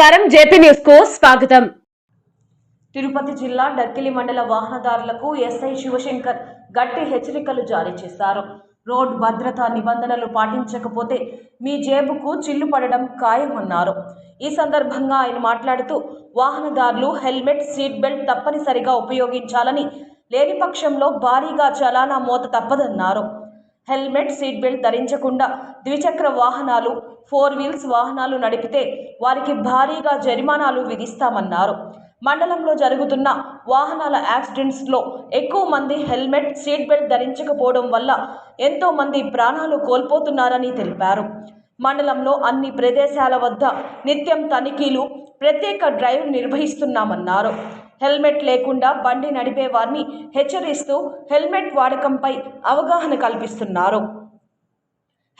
నమస్కారం. జేపీ న్యూస్కు స్వాగతం. తిరుపతి జిల్లా డక్కిలి మండల వాహనదారులకు ఎస్ఐ శివశంకర్ గట్టి హెచ్చరికలు జారీ చేశారు. రోడ్ భద్రతా నిబంధనలు పాటించకపోతే మీ జేబుకు చిల్లు పడడం ఖాయమన్నారు. ఈ సందర్భంగా ఆయన మాట్లాడుతూ వాహనదారులు హెల్మెట్ సీట్ బెల్ట్ తప్పనిసరిగా ఉపయోగించాలని లేని పక్షంలో భారీగా చలానా మోత తప్పదన్నారు. హెల్మెట్ సీట్ బెల్ట్ ధరించకుండా ద్విచక్ర వాహనాలు ఫోర్ వీల్స్ వాహనాలు నడిపితే వారికి భారీగా జరిమానాలు విధిస్తామన్నారు. మండలంలో జరుగుతున్న వాహనాల యాక్సిడెంట్స్లో ఎక్కువ మంది హెల్మెట్ సీట్ బెల్ట్ ధరించకపోవడం వల్ల ఎంతో మంది ప్రాణాలు కోల్పోతున్నారని తెలిపారు. మండలంలో అన్ని ప్రదేశాల వద్ద నిత్యం తనిఖీలు ప్రత్యేక డ్రైవ్ నిర్వహిస్తున్నామన్నారు. హెల్మెట్ లేకుండా బండి నడిపే వారిని హెచ్చరిస్తూ హెల్మెట్ వాడకంపై అవగాహన కల్పిస్తున్నారు.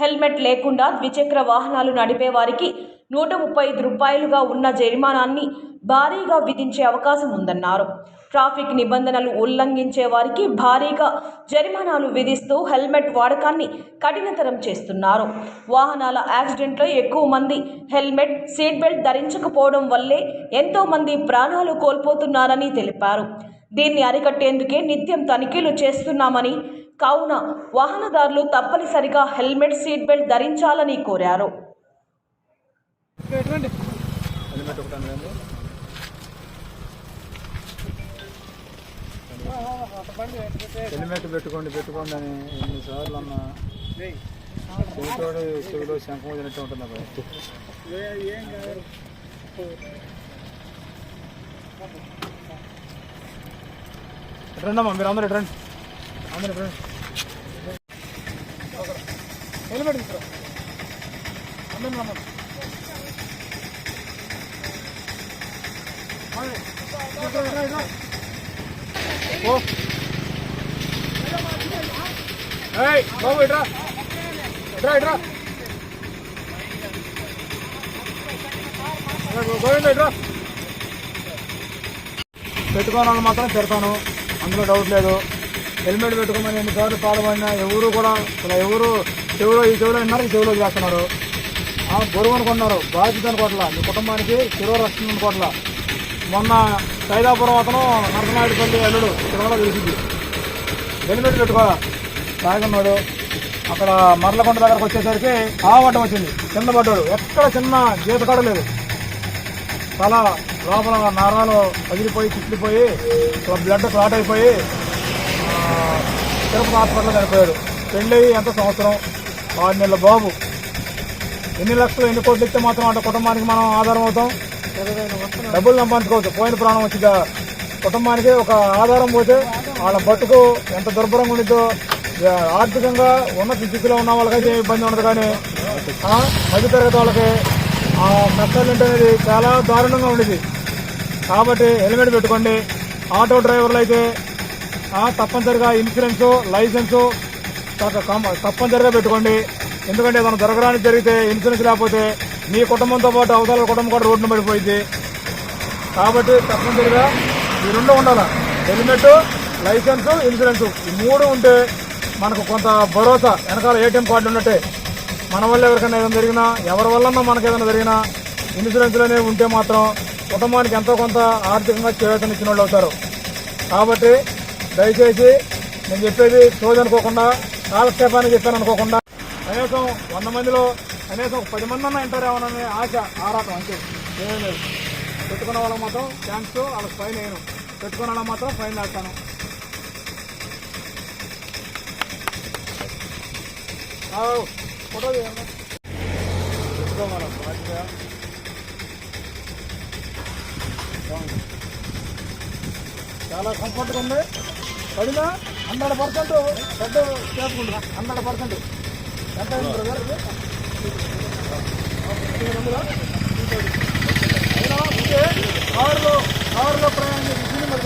హెల్మెట్ లేకుండా ద్విచక్ర వాహనాలు నడిపే వారికి నూట ముప్పై ఐదు రూపాయలుగా ఉన్న జరిమానాన్ని భారీగా విధించే అవకాశం ఉందన్నారు. ట్రాఫిక్ నిబంధనలు ఉల్లంఘించే వారికి భారీగా జరిమానాలు విధిస్తూ హెల్మెట్ వాడకాన్ని కఠినతరం చేస్తున్నారు. వాహనాల యాక్సిడెంట్లో ఎక్కువ మంది హెల్మెట్ సీట్ బెల్ట్ ధరించకపోవడం వల్లే ఎంతోమంది ప్రాణాలు కోల్పోతున్నారని తెలిపారు. దీన్ని అరికట్టేందుకే నిత్యం తనిఖీలు చేస్తున్నామని కావున వాహనదారులు తప్పనిసరిగా హెల్మెట్ సీట్ బెల్ట్ ధరించాలని కోరారు. హెల్మెట్ ఒకటి అనేది హెల్మెట్ పెట్టుకోండి పెట్టుకోండి అని ఎన్నిసార్లు అన్న. చెవితోడు చెవిలో శంఖం తినట్టు ఉంటుంది అక్కడ రండి అమ్మా మీరు అందరూ రండి. అందరూ రండి. హెల్మెట్ తీసుకురా. అందరం రమ్మను. బాబు ఇట్రా ఇట్రా ఇట్రా ఇట్రా పెట్టుకోవాలని మాత్రం పెడతాను. అందులో డౌట్ లేదు. హెల్మెట్ పెట్టుకోమని ఎన్నిసార్లు పాల్పడినా ఎవరు కూడా అసలు ఎవరు చెవులో ఈ చెవులో విన్నారు ఈ చెవులో చేస్తున్నారు. ఆ, బరువు అనుకుంటున్నారు. బాధ్యత అనుకోవట్లా మీ కుటుంబానికి చెరువు రక్షణ అనుకోవట్లా మొన్న సైదాపురం అతను నరసనాయుడుపల్లి అల్లుడు తిరుమల తెలిసింది హెల్మెట్ పెట్టుకోరా తాగున్నాడు. అక్కడ మరలకొండ దగ్గరకు వచ్చేసరికి ఆవటం వచ్చింది. కింద పడ్డాడు ఎక్కడ చిన్న గీత కూడా లేదు. తల లోపల నరాలు పగిలిపోయి చిట్లిపోయి బ్లడ్ క్లాట్ అయిపోయి తిరుపతి హాస్పిటల్లో చనిపోయాడు. పెళ్ళి ఎంత సంవత్సరం? ఆరు నెలల బాబు. ఎన్ని లక్షలు ఎన్ని కోట్లు ఇస్తే మాత్రం అంటే కుటుంబానికి మనం ఆధారం అవుతాం? డబ్బులు సంపాదించుకోవచ్చు. పోయిన ప్రాణం వచ్చి కుటుంబానికి ఒక ఆధారం పోతే వాళ్ళ బతుకు ఎంత దుర్భరంగా ఉండిద్దో ఆర్థికంగా ఉన్న స్థితిలో ఉన్న వాళ్ళకైతే ఇబ్బంది ఉండదు. కానీ ఆ, మధ్యతరగతి వాళ్ళకి ఆ నష్టాలు అనేది చాలా దారుణంగా ఉండేది కాబట్టి హెల్మెట్ పెట్టుకోండి. ఆటో డ్రైవర్లు అయితే తప్పనిసరిగా ఇన్సూరెన్స్ లైసెన్సు తప్పనిసరిగా పెట్టుకోండి. ఎందుకంటే ఏదైనా జరగడానికి జరిగితే ఇన్సూరెన్స్ లేకపోతే మీ కుటుంబంతో పాటు అవతల కుటుంబం కూడా రోడ్డున పడిపోయింది. కాబట్టి తప్పనిసరిగా ఈ రెండు ఉండాలి? Helmet licence insurance. ఈ మూడు ఉంటే మనకు కొంత భరోసా. వెనకాల ఏటీఎం కార్డు ఉన్నట్టే. మన వల్ల ఎవరికైనా ఏదైనా జరిగినా ఎవరి వల్ల మనకు ఏదైనా జరిగినా ఇన్సూరెన్స్లు అనేవి ఉంటే మాత్రం కుటుంబానికి ఎంతో కొంత ఆర్థికంగా చేయూతను ఇచ్చిన వాళ్ళు అవుతారు. కాబట్టి దయచేసి నేను చెప్పేది చూదనుకోకుండా కాలక్షేపాన్ని చెప్పాను అనుకోకుండా కనీసం వంద మందిలో కనీసం ఒక పది మంది అన్న ఇంటర్ ఏమన్నా ఆశ ఆరాటం అంతే. ఏమీ లేదు. పెట్టుకున్న వాళ్ళకి మాత్రం థ్యాంక్స్ వాళ్ళకి ఫైన్ వేయను పెట్టుకున్న వాళ్ళకి మాత్రం ఫైన్ వేస్తాను ఫోటో తీయండి. పెట్టుకోవాలి చాలా కంఫర్ట్గా ఉంది. పడినా? Hundred percent. పెద్ద చేసుకుంటున్నా. Hundred percent. ఎంత అయింది బ్రదర్ ఇది? ఇది కారులో కారులో ప్రయాణం చేసి సినిమా